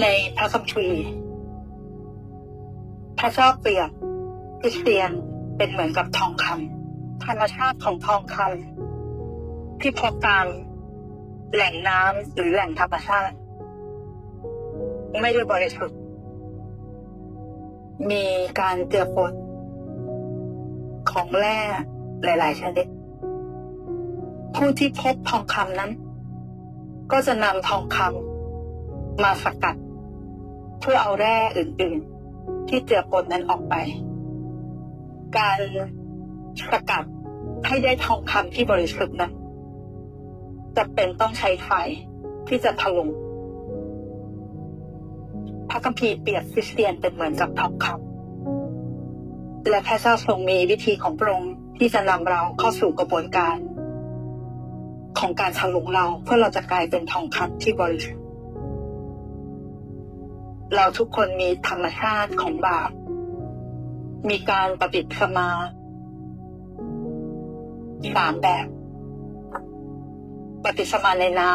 ในพระคัมภีร์พระเจ้าเปรียบคริสเตียนเป็นเหมือนกับทองคำธรรมชาติของทองคำที่พบตามแหล่งน้ำหรือแหล่งธรรมชาติ ไม่ได้บริสุทธิ์มีการเจือปนของแร่หลาย ๆ ชนิด ผู้ที่พบทองคำนั้น ก็จะนำทองคำ มาสกัด เพื่อเอาแร่อื่น ๆ ที่เจือปนนั้นออกไป การสกัดให้ได้ทองคำที่บริสุทธิ์นั้นจะเป็นต้องใช้ไฟที่จะถลุงพระคัมภีร์เปรียบคริสเตียนเป็นเหมือนกับทองคำและพระเจ้าทรงมีวิธีของพระองค์ที่จะนำเราเข้าสู่กระบวนการ ของการถลุงเราเพื่อเราจะกลายเป็นทองคำที่บริสุทธิ์ เราทุกคนมีธรรมชาติของบาป มีการปฏิสมาสามแบบ ปฏิสมาในน้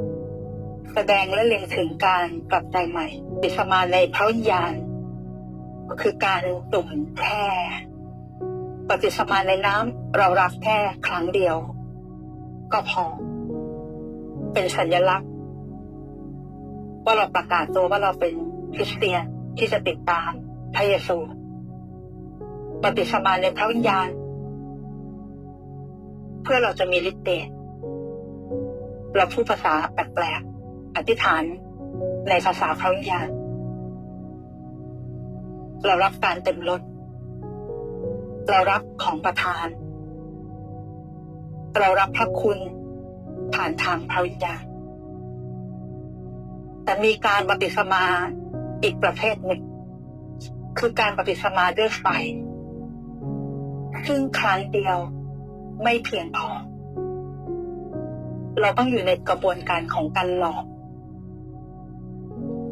ำแสดงและเล็งถึงการกลับใจใหม่ ปฏิสมาในพระวิญญาณก็คือการตุ่มแค่ปฏิสมาในน้ำเรารักแค่ครั้งเดียว ก็พอ เป็นสัญลักษณ์ ว่าเราประกาศตัวว่าเราเป็นคริสเตียนที่จะติดตามพระเยซูปฏิสมาในพระวิญญาณ เพื่อเราจะมีฤทธิ์เดชเราพูดภาษาแปลกๆอธิษฐานในภาษาพระวิญญาณ เรารับการเต็มล้นเรารับของประทาน เรารับพระคุณผ่านทางพระวิญญาณ แต่มีการปฏิสมาอีกประเภทหนึ่ง คือการปฏิสมาด้วยไฟซึ่งครั้งเดียวไม่เพียงพอ เราต้องอยู่ในกระบวนการของการหลอก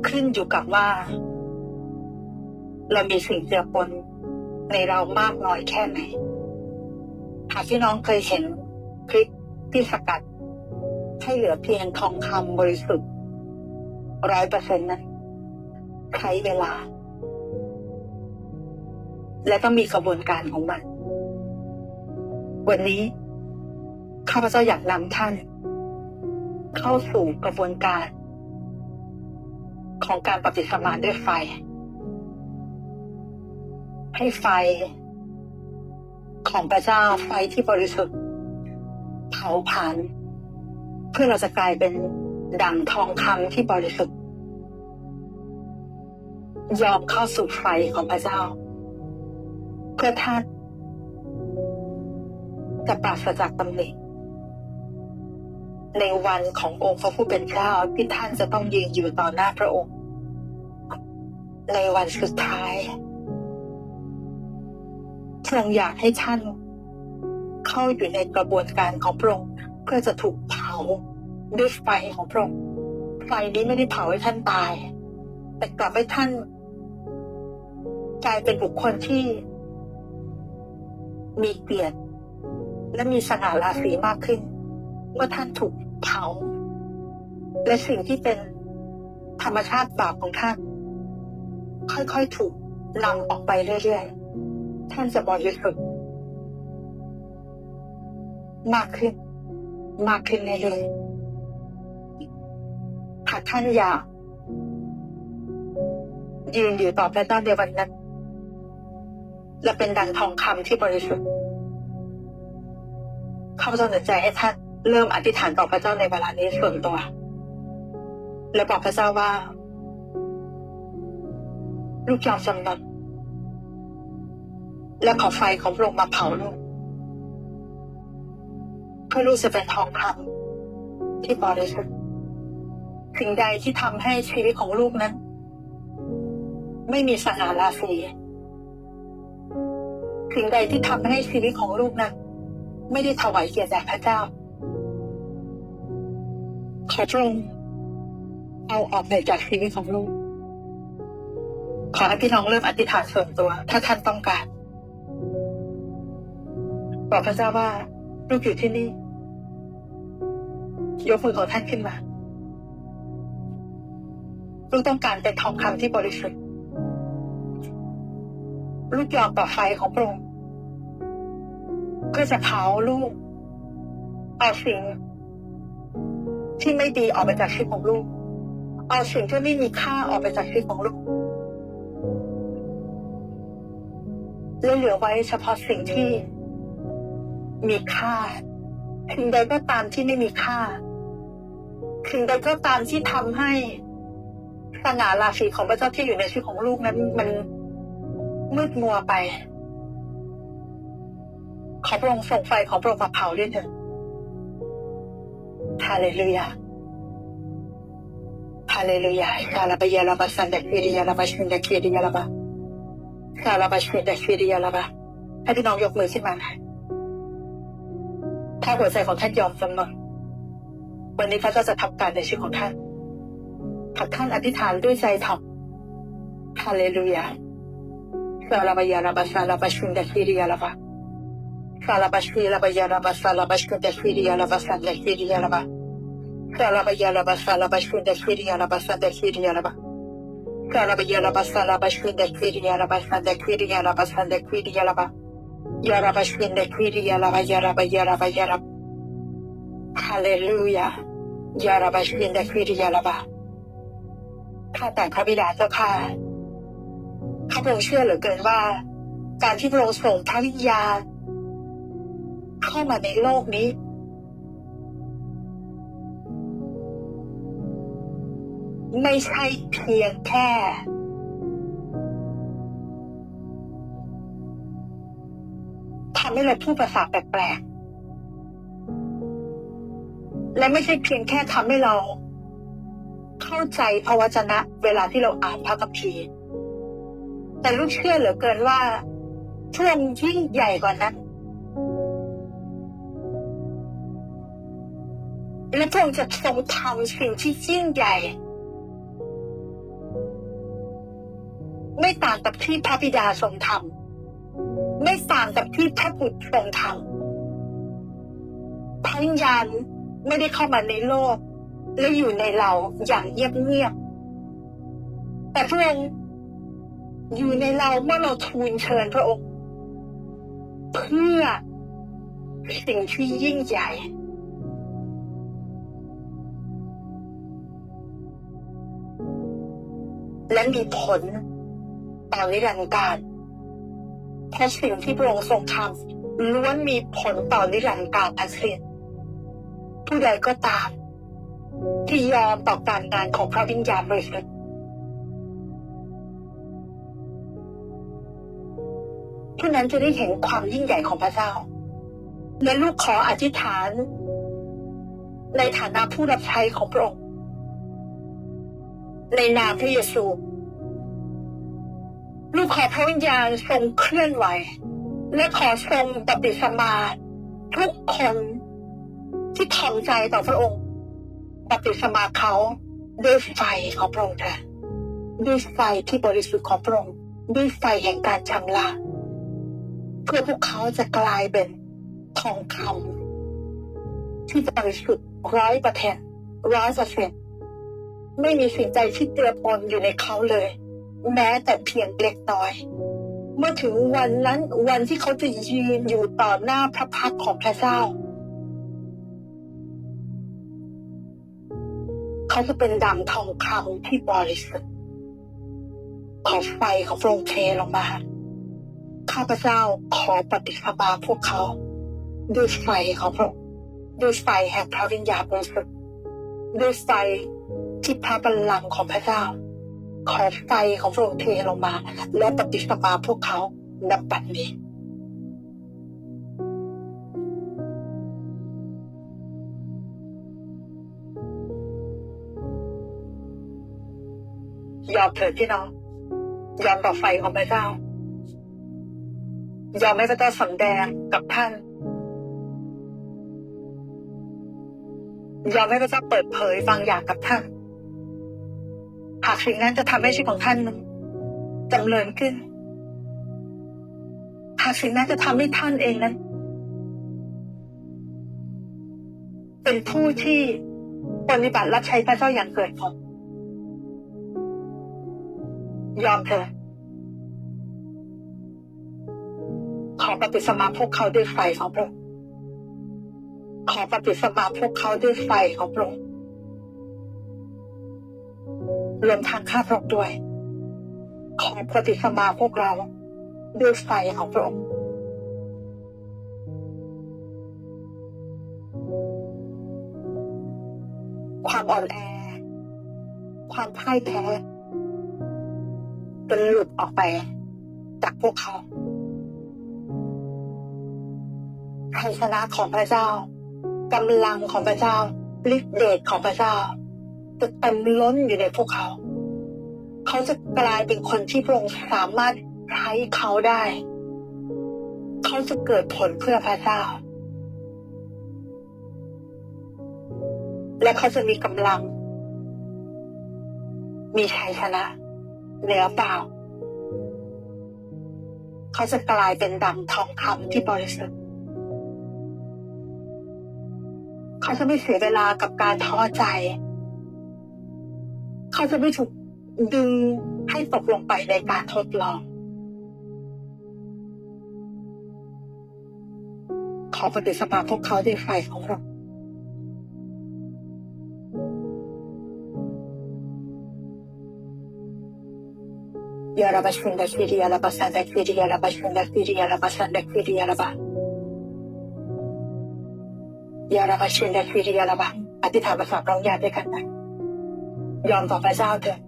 ขึ้นอยู่กับว่า เรามีสิ่งเจือปนในเรามากน้อยแค่ไหนหากพี่น้องเคยเห็นคลิปที่สกัดให้เหลือเพียงทองคำบริสุทธิ์ ร้อยเปอร์เซ็นต์นั้นใช้เวลา และต้องมีกระบวนการของมัน วันนี้ ข้าพเจ้าอยากนำท่าน เข้าสู่กระบวนการ ของการปฏิสมาด้วยไฟ ให้ไฟ ของพระเจ้าไฟที่บริสุทธิ์เผาผลาญเพื่อเราจะกลายเป็นดั่งทองคำที่บริสุทธิ์ ยอมเข้าสู่ไฟของพระเจ้า เพื่อท่านจะปราศจากตำหนิในวันขององค์พระผู้เป็นเจ้าที่ท่านจะต้องยืนอยู่ต่อหน้าพระองค์ ในวันสุดท้ายพระองอยากให้ท่านเข้าอยู่ในกระบวนการของพระองค์เพื่อจะถูกเผาด้วยไฟของพระองค์ไฟนี้ไม่ได้เผาให้ท่านตาย แต่กลับให้ท่าน กลายเป็นบุคคลที่ มีเกียรติและมีสง่าราศีมากขึ้นเมื่อท่านถูกเผา และสิ่งที่เป็นธรรมชาติบาปของท่าน ค่อยๆถูกนำออกไปเรื่อยๆ ท่านจะบริสุทธิ์มากขึ้น มากขึ้นเรื่อยๆหากท่านอยากยืนอยู่ต่อพระเจ้าในวันนั้น และเป็นดังทองคำที่บริสุทธิ์ข้าพเจ้าหนุนใจให้ท่านเริ่มอธิษฐานต่อพระเจ้าในเวลานี้ส่วนตัว และบอกพระเจ้าว่า ลูกยอมจำนนและขอไฟของพระองค์มาเผาลูกเพื่อลูกจะเป็นทองคำที่บริสุทธิ์สิ่งใดที่ทำให้ชีวิตของลูกนั้น ไม่มีสง่าราศี สิ่งใดที่ทำให้ชีวิตของลูกนั้นไม่ได้ถวายเกียรติแด่พระเจ้า ขอพระองค์เอาออกไปจากชีวิตของลูก ขอให้พี่น้องเริ่มอธิษฐานส่วนตัว ถ้าท่านต้องการบอกพระเจ้าว่า ลูกอยู่ที่นี่ ยกมือของท่านขึ้นมา ลูกต้องการเป็นทองคำที่บริสุทธิ์ ลูกยอมต่อไฟของพระองค์เพื่อจะเผาลูกเอาสิ่งที่ไม่ดีออกไปจากชีวิตของลูก เอาสิ่งที่ไม่มีค่าออกไปจากชีวิตของลูกและเหลือไว้เฉพาะสิ่งที่มีค่าสิ่งใดก็ตามที่ไม่มีค่าสิ่งใดก็ตามที่ทำให้สง่าราศีของพระเจ้าที่อยู่ในชีวิตของลูกนั้น มัน มืดมัวไป ขอพระองค์ส่งไฟของพระองค์มาเผาด้วยเถิดฮาเลลูยาฮาเลลูยาคาลาบายาลาบาสันเดคิริยาลาบาชินเดคิริยาลาบาคาลาบาชินเดคิริยาลาบาให้พี่น้องยกมือขึ้นมาถ้าหัวใจของท่านยอมจำนนวันนี้พระเจ้าจะทำการในชีวิตของท่านหากท่านอธิษฐานด้วยใจถ่อมฮาเลลูยา คาลาบายาลาบาซาลาบาชินเดคิริยาลาบาคาลาบาชิลาบายาลาบาซาลาบาชินเดคิริยาลาบาสันเดคิริยาลาบา Salabayalaba salabashunda kiriyalaba sanda kiriyalaba. Salabayalaba salabashunda kiriyalaba sanda kiriyalaba sanda kiriyalaba. Yarabashunda kiriyalaba yaraba yaraba yaraba. Hallelujah. Yarabashunda kiriyalaba. ข้าแต่พระบิดาเจ้าค่ะ ข้าพระองค์เชื่อเหลือเกินว่า การที่พระองค์ส่งพระวิญญาณเข้ามาในโลกนี้ ไม่ใช่เพียงแค่ ทำให้เราพูดภาษาแปลกๆ และไม่ใช่เพียงแค่ทำให้เรา เข้าใจพระวจนะ เวลาที่เราอ่านพระคัมภีร์ แต่ลูกเชื่อเหลือเกินว่าเพระองค์ยิ่งใหญ่กว่านั้น และพระองค์จะทรงทำสิ่งที่ยิ่งใหญ่ ไม่ต่างกับที่พระบิดาทรงทำไม่ต่างกับที่พระบุตรทรงทำพระวิญญาณไม่ได้เข้ามาในโลก และอยู่ในเราอย่างเงียบๆแต่พระองค์ อยู่ในเราเมื่อเราทูลเชิญพระองค์ เพื่อสิ่งที่ยิ่งใหญ่และมีผลต่อนิรันดร์การเพราะสิ่งที่พระองค์ทรงทำล้วนมีผลต่อนิรันดร์การทั้งสิ้นผู้ใดก็ตาม ที่ยอมต่อการงานของพระวิญญาณบริสุทธิ์ ผู้นั้นจะได้เห็นความยิ่งใหญ่ของพระเจ้า และลูกขออธิษฐาน ในฐานะผู้รับใช้ของพระองค์ ในนามพระเยซู ลูกขอพระวิญญาณทรงเคลื่อนไหว และขอทรงปฏิสมาทุกคนที่ทองใจต่อพระองค์ ปฏิสมาเขาด้วยไฟของพระองค์เถิดด้วยไฟที่บริสุทธิ์ของพระองค์ด้วยไฟแห่งการชำระ เพื่อพวกเขาจะกลายเป็นทองคำที่บริสุทธิ์ร้อยเปอร์เซ็นร้อยเปอร์เซ็นไม่มีสิ่งใดที่เจือปนอยู่ในเขาเลย แม้แต่เพียงเล็กน้อย เมื่อถึงวันนั้นวันที่เขาจะยืนอยู่ต่อหน้าพระพักของพระเจ้า เขาจะเป็นดังทองคำที่บริสุทธิ์ขอไฟของพระองค์เทลงมา ข้าพเจ้าขอปฏิสมาพวกเขาด้วยไฟของพระอด้วยไฟแห่งพระวิญญาณบริสุทธิ์ด้วยไฟที่พระบัลลังก์ของพระเจ้า ขอไฟของพระองค์เทลงมา และปฏิสมาพวกเขานับบัดนี้ยอมเถิดพี่น้องยอมต่อไฟของพระเจ้า ยอมให้พระเจ้าสำแดงกับท่าน ยอมให้พระเจ้าเปิดเผยบางอย่างกับท่าน หากสิ่งนั้นจะทำให้ชีวิตของท่านจำเริญขึ้น หากสิ่งนั้นจะทำให้ท่านเองนั้น เป็นผู้ที่ปฏิบัติรับใช้พระเจ้าอย่างเกิดผลยอมเถอะ ปฏิสมาพวกเขาด้วยไฟของพระองค์ขอปฏิสมาพวกเขาด้วยไฟของพระองค์รวมทางข้าพระองค์ด้วย ขอปฏิสมาพวกเราด้วยไฟของพระองค์ความอ่อนแอ ความพ่ายแพ้จะหลุดออกไปจากพวกเขา ชัยชนะของพระเจ้ากำลังของพระเจ้าฤทธิเดชของพระเจ้า จะเต็มล้นอยู่ในพวกเขา เขาจะกลายเป็นคนที่พระองค์สามารถใช้เขาได้ เขาจะเกิดผลเพื่อพระเจ้า และเขาจะมีกำลัง มีชัยชนะเหนือเปล่า เขาจะกลายเป็นดังทองคำที่บริสุทธิ์ เขาจะไม่เสียเวลากับการท้อใจ เขาจะไม่ถูกดึงให้ตกลงไปในการทดลอง ขอปฏิสมาพวกเขาในไฟของเรายาละบาชุนดาคิริยาละบาสันดาคิริยาละบาชุนดาคิริยาละบาสันดาคิริยาละบา Yaraba shunda kiri yaraba sanda kiri yaraba shunda kiri yaraba sanda kiri yaraba. Yaraba shunda kiri yaraba อธิษฐานภาษาร้องญาติด้วยกันนะยอมต่อพระเจ้าเถอะ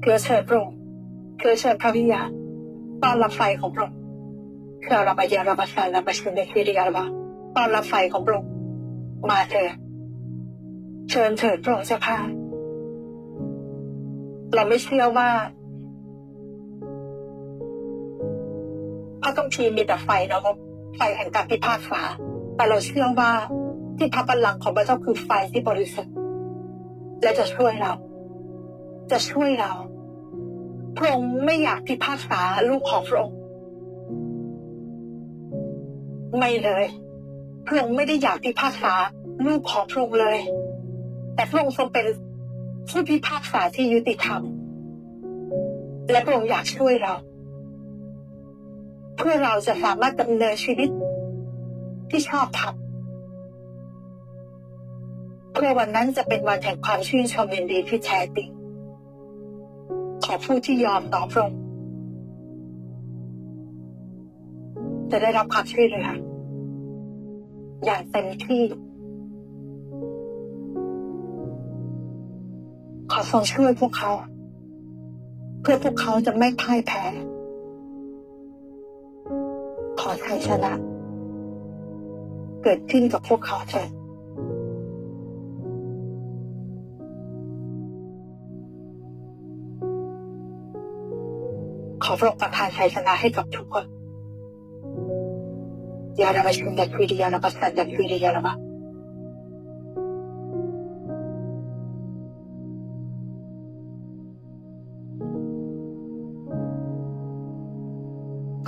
เพื่อเชิญพระองค์เพื่อเชิญพระวิญญาณต้อนรับไฟของพระองค์เพื่อราไปยาราบาสาราบาชุนเดคิริยาราบาต้อนรับไฟของพระองค์มาเถิดเชิญเถิดพระองค์เจ้าค่ะเราไม่เชื่อว่าพระคัมภีร์มีแต่ไฟเนาะไฟแห่งการพิพากษาแต่เราเชื่อว่า ที่พระบัลลังก์ของพระเจ้าคือไฟที่บริสุทธิ์และจะช่วยเรา จะช่วยเราพระองค์ไม่อยากพิพากษาลูกของพระองค์ไม่เลยพระองค์ไม่ได้อยากพิพากษาลูกของพระองค์เลย แต่พระองค์ทรงเป็นผู้พิพากษาที่ยุติธรรม และพระองค์อยากช่วยเรา เพื่อเราจะสามารถดำเนินชีวิตที่ชอบธรรม พื่อวันนั้นจะเป็นวันแห่งความชื่นชมยินดีที่แท้จริง ขอผู้ที่ยอมต่อพระองค์จะได้รับความช่วยเหลืออย่างเต็มที่ ขอทรงช่วยพวกเขา เพื่อพวกเขาจะไม่พ่ายแพ้ ขอชัยชนะ เกิดขึ้นกับพวกเขาเถิด พระองค์ประทานชัยชนะให้กับทุกคนยาลาบาชุนดักวิริยาลาบาสันดักวิริยาลาบา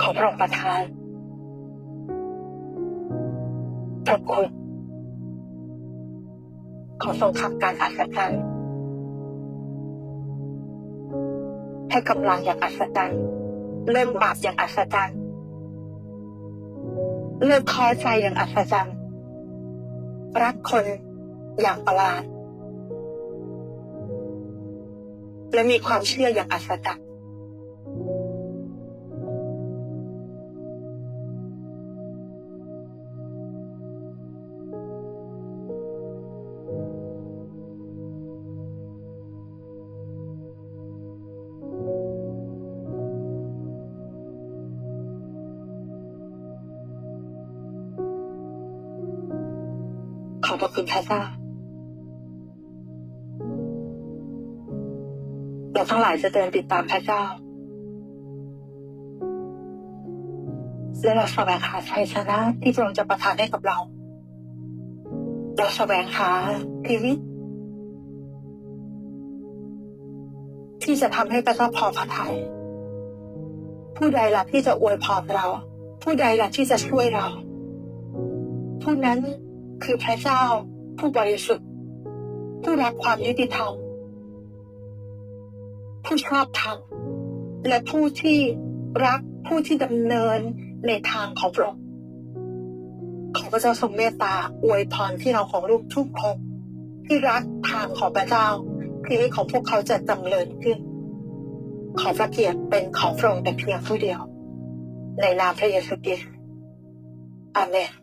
ขอพระองค์ประทานพระคุณขอทรงทำการอัศจรรย์ ให้กำลังอย่างอัศจรรย์เริ่มบาปอย่างอัศจรรย์เลิกท้อใจอย่างอัศจรรย์รักคนอย่างประหลาด และมีความเชื่ออย่างอัศจรรย์ พระคุณพระเจ้าเราทั้งหลายจะเดินติดตามพระเจ้า และเราแสวงหาชัยชนะที่พระองค์จะประทานให้กับเรา เราแสวงหาชีวิต ที่จะทำให้พระเจ้าพอพระทัยผู้ใดล่ะที่จะอวยพรเรา ผู้ใดล่ะที่จะช่วยเรา ผู้นั้นคือพระเจ้า ผู้บริสุทธิ์ ผู้รักความยุติธรรม ผู้ชอบธรรม และผู้ที่รักผู้ที่ดำเนินในทางของพระองค์ขอพระเจ้าทรงเมตตาอวยพรที่เราของลูกทุกคนที่รักทางของพระเจ้าชีวิตของพวกเขาจะดำเนินขึ้น ขอพระเกียรติเป็นของพระองค์แต่เพียงผู้เดียว ในนามพระเยซูคริสต์อาเมน